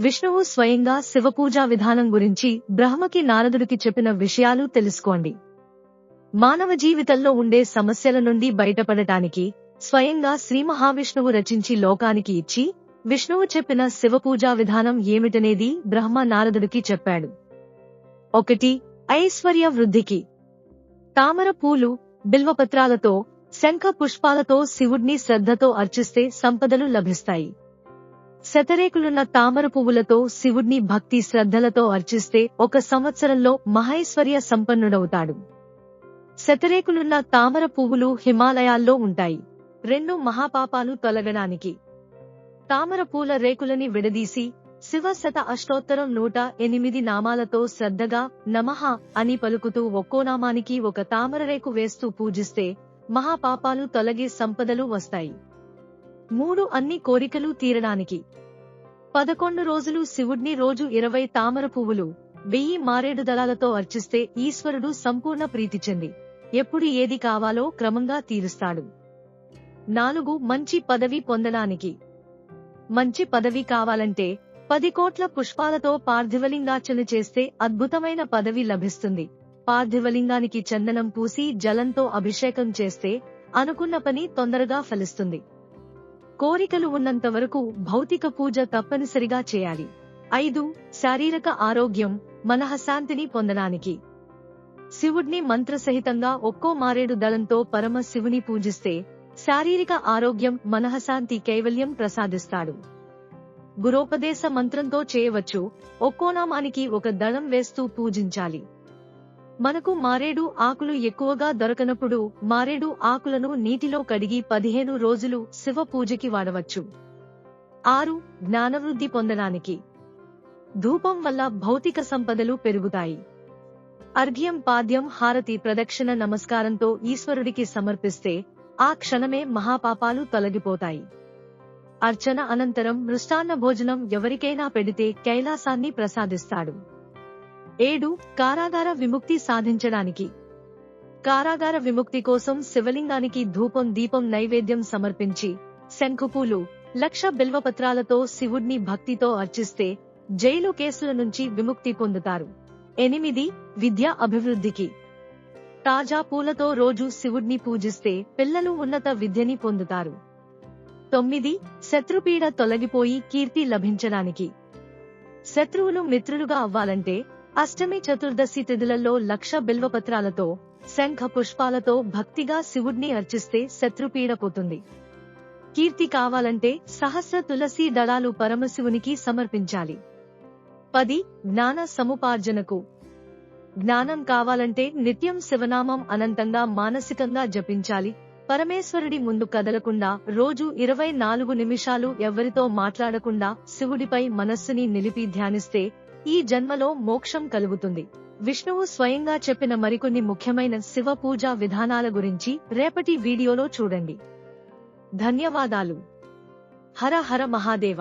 విష్ణువు స్వయంగా శివపూజా విధానం గురించి బ్రహ్మకి నారదుడికి చెప్పిన విషయాలు తెలుసుకోండి. మానవ జీవితంలో ఉండే సమస్యల నుండి బయటపడటానికి స్వయంగా శ్రీ మహావిష్ణువు రచించి లోకానికి ఇచ్చి విష్ణువు చెప్పిన శివపూజా విధానం ఏమిటనేది బ్రహ్మ నారదుడికి చెప్పాడు. ఒకటి ఐశ్వర్య వృద్ధికి. తామర పూలు బిల్వపత్రాలతో శంఖ పుష్పాలతో శివుడిని శ్రద్ధతో అర్చిస్తే సంపదలు లభిస్తాయి. శతరేకులున్న తామర పువ్వులతో శివుడిని భక్తి శ్రద్ధలతో అర్చిస్తే ఒక సంవత్సరంలో మహైశ్వర్య సంపన్నుడవుతాడు. శతరేకులున్న తామర పువ్వులు హిమాలయాల్లో ఉంటాయి. రెండు మహాపాపాలు తొలగడానికి. తామర పూల రేకులని విడదీసి శివ శత అష్టోత్తరం నూట ఎనిమిది నామాలతో శ్రద్ధగా నమః అని పలుకుతూ ఒక్కో నామానికి ఒక తామర రేకు వేస్తూ పూజిస్తే మహాపాపాలు తొలగి సంపదలు వస్తాయి. మూడు అన్ని కోరికలు తీరడానికి. పదకొండు రోజులు శివుడ్ని రోజు ఇరవై తామర పువ్వులు వెయ్యి మారేడు దళాలతో అర్చిస్తే ఈశ్వరుడు సంపూర్ణ ప్రీతి చెంది. ఎప్పుడు ఏది కావాలో క్రమంగా తీరుస్తాడు. నాలుగు మంచి పదవి పొందడానికి. మంచి పదవి కావాలంటే పది కోట్ల పుష్పాలతో పార్థివలింగార్చన చేస్తే అద్భుతమైన పదవి లభిస్తుంది. పార్థివలింగానికి చందనం పూసి జలంతో అభిషేకం చేస్తే అనుకున్న పని తొందరగా ఫలిస్తుంది. కోరికలు ఉన్నంత వరకు భౌతిక పూజ తప్పనిసరిగా చేయాలి. ఐదు శారీరక ఆరోగ్యం మనఃశాంతిని పొందడానికి. శివుడ్ని మంత్రసహితంగా ఒక్కో మారేడు దళంతో పరమ శివుని పూజిస్తే శారీరక ఆరోగ్యం మనఃశాంతి కైవల్యం ప్రసాదిస్తాడు. గురోపదేశ మంత్రంతో చేయవచ్చు. ఒక్కో నామానికి ఒక దళం వేస్తూ పూజించాలి. మనకు మారేడు ఆకులు ఎక్కువగా దొరకనప్పుడు మారేడు ఆకులను నీటిలో కడిగి పదిహేను రోజులు శివ పూజకి వాడవచ్చు. ఆరు జ్ఞానవృద్ధి పొందడానికి. ధూపం వల్ల భౌతిక సంపదలు పెరుగుతాయి. అర్ఘ్యం పాద్యం హారతి ప్రదక్షిణ నమస్కారంతో ఈశ్వరుడికి సమర్పిస్తే ఆ క్షణమే మహాపాపాలు తొలగిపోతాయి. అర్చన అనంతరం మృష్టాన్న భోజనం ఎవరికైనా పెడితే కైలాసాన్ని ప్రసాదిస్తాడు. ఏడు కారాగార విముక్తి సాధించడానికి. కారాగార విముక్తి కోసం శివలింగానికి ధూపం దీపం నైవేద్యం సమర్పించి శంఖుపూలు లక్ష బిల్వపత్రాలతో శివుడ్ని భక్తితో అర్చిస్తే జైలు కేసుల నుంచి విముక్తి పొందుతారు. ఎనిమిది విద్య అభివృద్ధికి. తాజా పూలతో రోజు శివుడ్ని పూజిస్తే పిల్లలు ఉన్నత విద్యని పొందుతారు. తొమ్మిది శత్రుపీడ తొలగిపోయి కీర్తి లభించడానికి. శత్రువులు మిత్రులుగా అవ్వాలంటే అష్టమి చతుర్దశి తిథులలో లక్ష బిల్వపత్రాలతో శంఖ పుష్పాలతో భక్తిగా శివుడిని అర్చిస్తే శత్రుపీడ పోతుంది. కీర్తి కావాలంటే సహస్ర తులసి దళాలు పరమశివునికి సమర్పించాలి. పది జ్ఞాన సముపార్జనకు. జ్ఞానం కావాలంటే నిత్యం శివనామం అనంతంగా మానసికంగా జపించాలి. పరమేశ్వరుడి ముందు కదలకుండా రోజు ఇరవై నాలుగు నిమిషాలు ఎవరితో మాట్లాడకుండా శివుడిపై మనస్సుని నిలిపి ధ్యానిస్తే ఈ జన్మలో మోక్షం కలుగుతుంది. విష్ణువు స్వయంగా చెప్పిన మరికొన్ని ముఖ్యమైన శివ పూజా విధానాల గురించి రేపటి వీడియోలో చూడండి. ధన్యవాదాలు. హర హర మహాదేవ.